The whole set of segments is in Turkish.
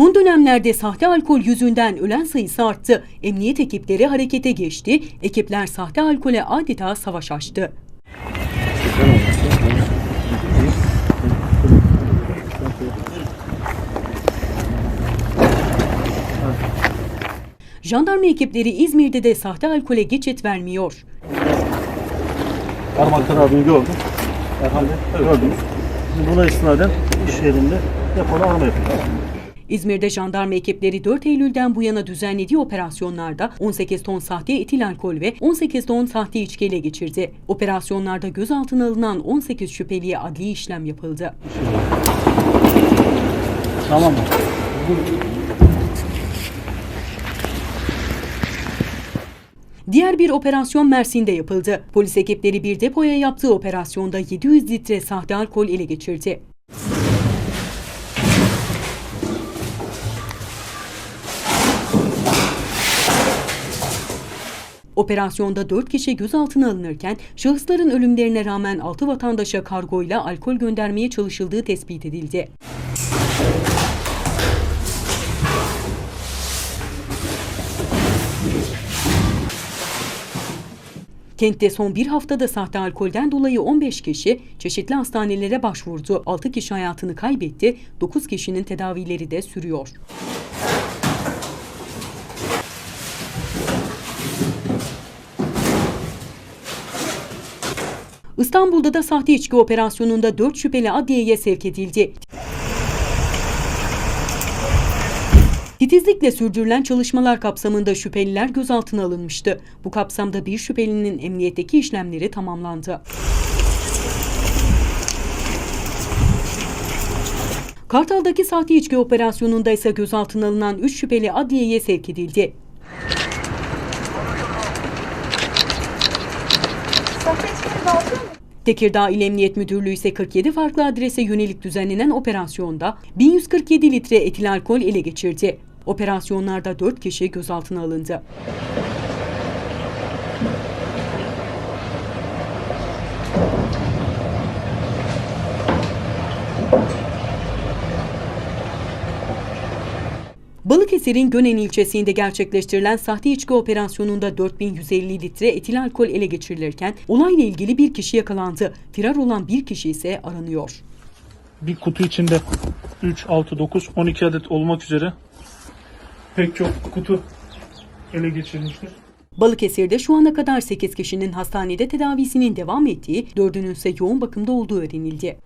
Son dönemlerde sahte alkol yüzünden ölen sayısı arttı. Emniyet ekipleri harekete geçti. Ekipler sahte alkole adeta savaş açtı. Jandarma ekipleri İzmir'de de sahte alkole geçit vermiyor. Parmaklar abini gördüm. Erhan Bey gördünüz. Buna istinaden iş yerinde depoda arama yapıyoruz. İzmir'de jandarma ekipleri 4 Eylül'den bu yana düzenlediği operasyonlarda 18 ton sahte etil alkol ve 18 ton sahte içki ele geçirdi. Operasyonlarda gözaltına alınan 18 şüpheliye adli işlem yapıldı. Tamam mı? Diğer bir operasyon Mersin'de yapıldı. Polis ekipleri bir depoya yaptığı operasyonda 700 litre sahte alkol ele geçirdi. Operasyonda 4 kişi gözaltına alınırken şahısların ölümlerine rağmen 6 vatandaşa kargoyla alkol göndermeye çalışıldığı tespit edildi. Kentte son bir haftada sahte alkolden dolayı 15 kişi çeşitli hastanelere başvurdu. 6 kişi hayatını kaybetti, 9 kişinin tedavileri de sürüyor. İstanbul'da da sahte içki operasyonunda 4 şüpheli adliyeye sevk edildi. Titizlikle sürdürülen çalışmalar kapsamında şüpheliler gözaltına alınmıştı. Bu kapsamda bir şüphelinin emniyetteki işlemleri tamamlandı. Kartal'daki sahte içki operasyonunda ise gözaltına alınan 3 şüpheli adliyeye sevk edildi. Tekirdağ İl Emniyet Müdürlüğü ise 47 farklı adrese yönelik düzenlenen operasyonda 1147 litre etil alkol ele geçirdi. Operasyonlarda 4 kişi gözaltına alındı. Balıkesir'in Gönen ilçesinde gerçekleştirilen sahte içki operasyonunda 4150 litre etil alkol ele geçirilirken olayla ilgili bir kişi yakalandı. Firar olan bir kişi ise aranıyor. bir kutu içinde 3, 6, 9, 12 adet olmak üzere pek çok kutu ele geçirilmiştir. Balıkesir'de şu ana kadar 8 kişinin hastanede tedavisinin devam ettiği, 4'ünün ise yoğun bakımda olduğu öğrenildi.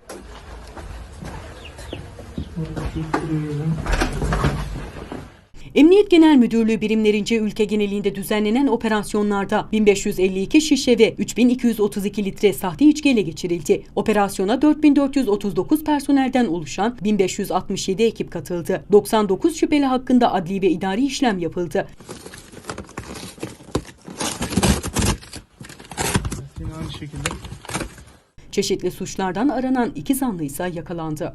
Emniyet Genel Müdürlüğü birimlerince ülke genelinde düzenlenen operasyonlarda 1552 şişe ve 3232 litre sahte içki ele geçirildi. Operasyona 4439 personelden oluşan 1567 ekip katıldı. 99 şüpheli hakkında adli ve idari işlem yapıldı. Yine aynı şekilde Çeşitli suçlardan aranan iki zanlı ise yakalandı.